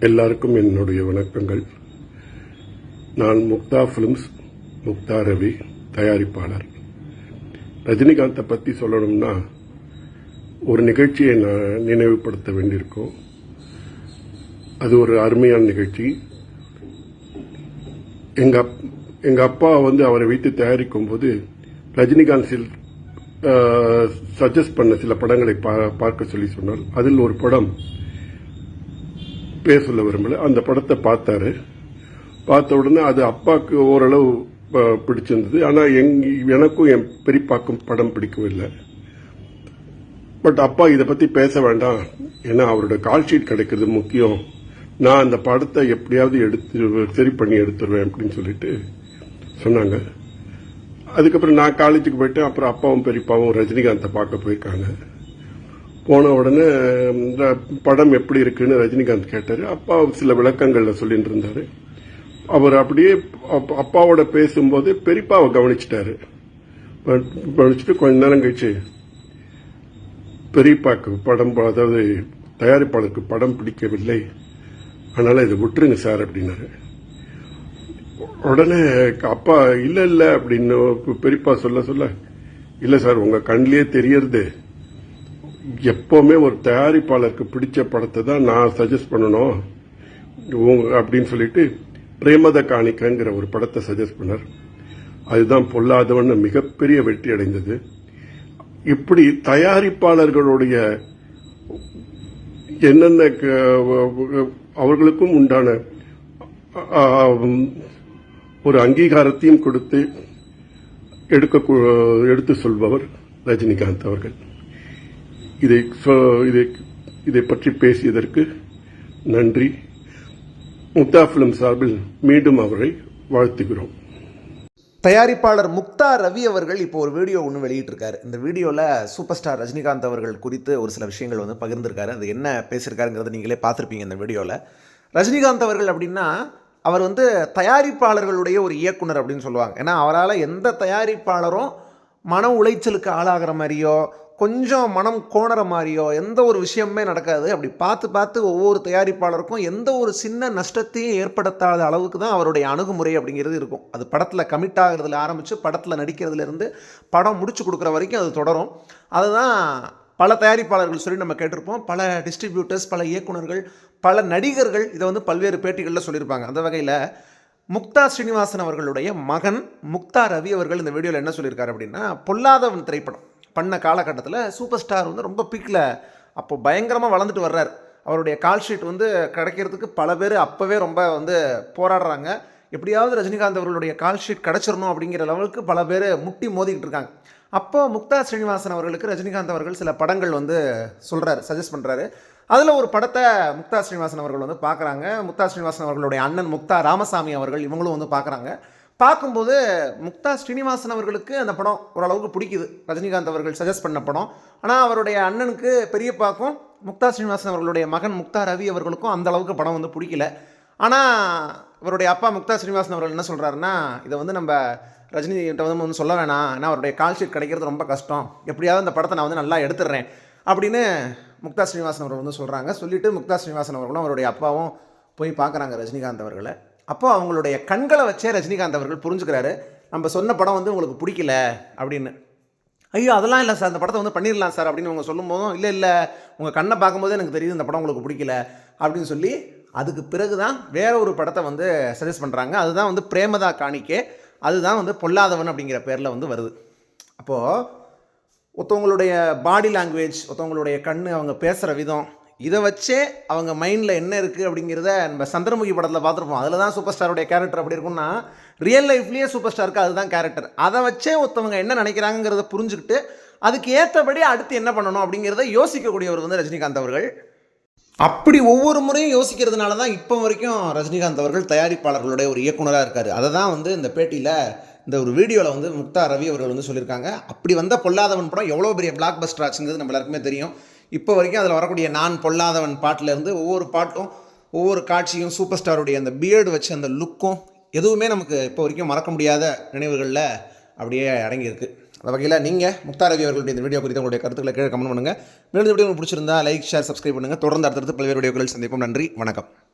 எல்லாருக்கும் என்னுடைய வணக்கங்கள். நான் முக்தா ஃபிலிம்ஸ் முக்தா ரவி தயாரிப்பாளர். ரஜினிகாந்தை பற்றி சொல்லணும்னா ஒரு நிகழ்ச்சியை நான் நினைவுபடுத்த வேண்டியிருக்கோம். அது ஒரு அருமையான நிகழ்ச்சி. எங்கள் அப்- எங்கள் அப்பா வந்து அவரை வைத்து தயாரிக்கும் போது ரஜினிகாந்த் சில் சஜஸ்ட் பண்ண சில படங்களை பா- பார்க்க சொல்லி சொன்னால் அதில் ஒரு படம் பேர் சொல்ல விரும்பல. அந்த படத்தை பார்த்தாரு. பார்த்த உடனே அது அப்பாவுக்கு ஓரளவு ப- பிடிச்சிருந்தது. ஆனால் எங்க எனக்கும் என் பெரியப்பாக்கும் படம் பிடிக்கவில்லை பட் அப்பா இதை பற்றி பேச வேண்டாம். ஏன்னா அவரோட கால் ஷீட் கிடைக்கிறது முக்கியம். நான் அந்த படத்தை எப்படியாவது எடுத்து சரி பண்ணி எடுத்துருவேன் அப்படின்னு சொல்லிட்டு சொன்னாங்க. அதுக்கப்புறம் நான் காலேஜுக்கு போயிட்டேன் அப்புறம் அப்பாவும் பெரியப்பாவும் ரஜினிகாந்தை பார்க்க போயிருக்காங்க. போன உடனே இந்த படம் எப்படி இருக்குன்னு ரஜினிகாந்த் கேட்டாரு. அப்பா சில விளக்கங்கள்ல சொல்லிட்டு இருந்தாரு. அவர் அப்படியே அப்பாவோட பேசும்போது பெரியப்பாவை கவனிச்சிட்டாரு. கவனிச்சுட்டு கொஞ்ச நேரம் கழிச்சு பெரியப்பாக்கு படம் அதாவது தயாரிப்பாளருக்கு படம் பிடிக்கவில்லை. அதனால இதை விட்டுருங்க சார் அப்படின்னாரு. உடனே அப்பா இல்ல இல்ல அப்படின்னு பெரியப்பா சொல்ல சொல்ல இல்ல சார் உங்க கண்ணிலே தெரியறது. எப்போவுமே ஒரு தயாரிப்பாளருக்கு பிடிச்ச படத்தை தான் நான் சஜஸ்ட் பண்ணணும். அப்படின்னு சொல்லிட்டு பிரேமத காணிக்கங்கிற ஒரு படத்தை சஜஸ்ட் பண்ணார். அதுதான் பொல்லாதவன் மிகப்பெரிய வெற்றி அடைந்தது. இப்படி தயாரிப்பாளர்களுடைய என்னென்ன அவர்களுக்கும் உண்டான ஒரு அங்கீகாரத்தையும் கொடுத்து எடுக்க எடுத்து சொல்பவர் ரஜினிகாந்த் அவர்கள். இதை இதை இதை பற்றி பேசியதற்கு நன்றி. முக்தா பிலிம் சார்பில் மீண்டும் அவரை வாழ்த்துகிறோம். தயாரிப்பாளர் முக்தா ரவி அவர்கள் இப்போ ஒரு வீடியோ ஒன்று வெளியிட்டிருக்காரு. இந்த வீடியோவில் சூப்பர் ஸ்டார் ரஜினிகாந்த் அவர்கள் குறித்து ஒரு சில விஷயங்கள் வந்து பகிர்ந்திருக்காரு. அது என்ன பேசியிருக்காருங்கிறத நீங்களே பார்த்துருப்பீங்க இந்த வீடியோவில் ரஜினிகாந்த் அவர்கள் அப்படின்னா அவர் வந்து தயாரிப்பாளர்களுடைய ஒரு இயக்குனர் அப்படின்னு சொல்லுவாங்க. ஏன்னா அவரால் எந்த தயாரிப்பாளரும் மன உளைச்சலுக்கு ஆளாகிற மாதிரியோ கொஞ்சம் மனம் கோணற மாதிரியோ எந்த ஒரு விஷயமே நடக்காது. அப்படி பார்த்து பார்த்து ஒவ்வொரு தயாரிப்பாளருக்கும் எந்த ஒரு சின்ன நஷ்டத்தையும் ஏற்படுத்தாத அளவுக்கு தான் அவருடைய அணுகுமுறை அப்படிங்கிறது இருக்கும். அது படத்தில் கமிட் ஆகிறதுல ஆரம்பித்து படத்தில் நடிக்கிறதுலேருந்து படம் முடிச்சு கொடுக்குற வரைக்கும் அது தொடரும். அதுதான் பல தயாரிப்பாளர்கள் சொல்லி நம்ம கேட்டிருப்போம். பல டிஸ்ட்ரிபியூட்டர்ஸ் பல இயக்குனர்கள் பல நடிகர்கள் இதை வந்து பல்வேறு பேட்டிகளில் சொல்லியிருப்பாங்க. அந்த வகையில் முக்தா ஸ்ரீனிவாசன் அவர்களுடைய மகன் முக்தா ரவி அவர்கள் இந்த வீடியோவில் என்ன சொல்லியிருக்காரு அப்படின்னா பொல்லாதவன் திரைப்படம். பண்ண காலகட்டத்தில் சூப்பர் ஸ்டார் வந்து ரொம்ப பீக்கில் அப்போ பயங்கரமாக வளர்ந்துட்டு வர்றார். அவருடைய கால் ஷீட் வந்து கிடைக்கிறதுக்கு பல பேர் அப்போவே ரொம்ப வந்து போராடுறாங்க. எப்படியாவது ரஜினிகாந்த் அவர்களுடைய கால் ஷீட் கிடச்சிடணும் அப்படிங்கிற லெவலுக்கு பல பேர் முட்டி மோதிக்கிட்டு இருக்காங்க. அப்போ முக்தா ஸ்ரீனிவாசன் அவர்களுக்கு ரஜினிகாந்த் அவர்கள் சில படங்கள் வந்து சொல்கிறாரு சஜஸ்ட் பண்ணுறாரு அதில் ஒரு படத்தை முக்தா ஸ்ரீனிவாசன் அவர்கள் வந்து பார்க்குறாங்க முக்தா ஸ்ரீனிவாசன் அவர்களுடைய அண்ணன் முக்தா ராமசாமி அவர்கள் இவங்களும் வந்து பார்க்குறாங்க பார்க்கும்போது முக்தா ஸ்ரீனிவாசன் அவர்களுக்கு அந்த படம் ஓரளவுக்கு பிடிக்குது. ரஜினிகாந்த் அவர்கள் சஜஸ்ட் பண்ண படம். ஆனால் அவருடைய அண்ணனுக்கு பெரியப்பாக்கும் முக்தா ஸ்ரீனிவாசன் அவர்களுடைய மகன் முக்தா ரவி அவர்களுக்கும் அந்த அளவுக்கு படம் வந்து பிடிக்கல. ஆனால் இவருடைய அப்பா முக்தா ஸ்ரீனிவாசன் அவர்கள் என்ன சொல்கிறாருன்னா இதை வந்து நம்ம ரஜினிகிட்ட வந்து வந்து சொல்ல வேணாம். ஏன்னா அவருடைய கால் ஷீட் கிடைக்கிறது ரொம்ப கஷ்டம். எப்படியாவது அந்த படத்தை நான் வந்து நல்லா எடுத்துடுறேன் அப்படின்னு முக்தா ஸ்ரீனிவாசன் அவர்கள் வந்து சொல்கிறாங்க சொல்லிவிட்டு முக்தா ஸ்ரீனிவாசன் அவர்களும் அவருடைய அப்பாவும் போய் பார்க்குறாங்க ரஜினிகாந்த் அவர்களை. அப்போ அவங்களுடைய கண்களை வச்சே ரஜினிகாந்த் அவர்கள் புரிஞ்சுக்கிறாரு. நம்ம சொன்ன படம் வந்து உங்களுக்கு பிடிக்கல அப்படின்னு. ஐயோ அதெல்லாம் இல்லை சார் அந்த படத்தை வந்து பண்ணிடலாம் சார் அப்படின்னு அவங்க சொல்லும்போதும் இல்லை இல்லை உங்கள் கண்ணை பார்க்கும்போது எனக்கு தெரியுது இந்த படம் உங்களுக்கு பிடிக்கல அப்படின்னு சொல்லி அதுக்கு பிறகு தான் வேற ஒரு படத்தை வந்து சஜஸ்ட் பண்ணுறாங்க அதுதான் வந்து பிரேமதா காணிக்கே அதுதான் வந்து பொல்லாதவன் அப்படிங்கிற பேரில் வந்து வருது. அப்போது ஒருத்தவங்களுடைய பாடி லாங்குவேஜ் ஒருத்தவங்களுடைய கண் அவங்க பேசுகிற விதம் இதை வச்சே அவங்க மைண்டில் என்ன இருக்குது அப்படிங்கிறத நம்ம சந்திரமுகி படத்தில் பார்த்துருப்போம். அதில் தான் சூப்பர் ஸ்டாருடைய கேரக்டர் அப்படி இருக்கும்னா ரியல் லைஃப்லேயே சூப்பர் ஸ்டாருக்கு அதுதான் கேரக்டர் அதை வச்சே ஒருத்தவங்க என்ன நினைக்கிறாங்கிறத புரிஞ்சுக்கிட்டு அதுக்கு ஏற்றபடி அடுத்து என்ன பண்ணணும் அப்படிங்கிறத யோசிக்கக்கூடியவர் வந்து ரஜினிகாந்த் அவர்கள். அப்படி ஒவ்வொரு முறையும் யோசிக்கிறதுனால தான் இப்போ வரைக்கும் ரஜினிகாந்த் அவர்கள் தயாரிப்பாளர்களுடைய ஒரு இயக்குனராக இருக்கார். அதை தான் வந்து இந்த பேட்டியில் இந்த ஒரு வீடியோவில் வந்து முக்தா ரவி அவர்கள் வந்து சொல்லியிருக்காங்க. அப்படி வந்த பொல்லாதவன் படம் எவ்வளோ பெரிய பிளாக் பஸ்டர் ஆச்சுங்கிறது நம்ம எல்லாருக்குமே தெரியும். இப்போ வரைக்கும் அதில் வரக்கூடிய நான் பொல்லாதவன் பாட்டிலேருந்து ஒவ்வொரு பாட்டும் ஒவ்வொரு காட்சியும் சூப்பர் ஸ்டாருடைய அந்த பியர்டு வச்ச அந்த லுக்கும் எதுவுமே நமக்கு இப்போ வரைக்கும் மறக்க முடியாத நினைவுகளில் அப்படியே அடங்கியிருக்கு. அந்த வகையில் நீங்கள் முக்தார் ரவி அவர்களுடைய இந்த வீடியோ குறித்து உங்களுடைய கருத்துக்களை கீழே கமெண்ட் பண்ணுங்கள் மேலும் வீடியோ உங்களுக்கு பிடிச்சிருந்தா லைக் ஷேர் சப்ஸ்கிரைப் பண்ணுங்கள் தொடர்ந்து அடுத்தடுத்து பல்வேறு வீடியோக்கள் சந்திப்போம். நன்றி வணக்கம்.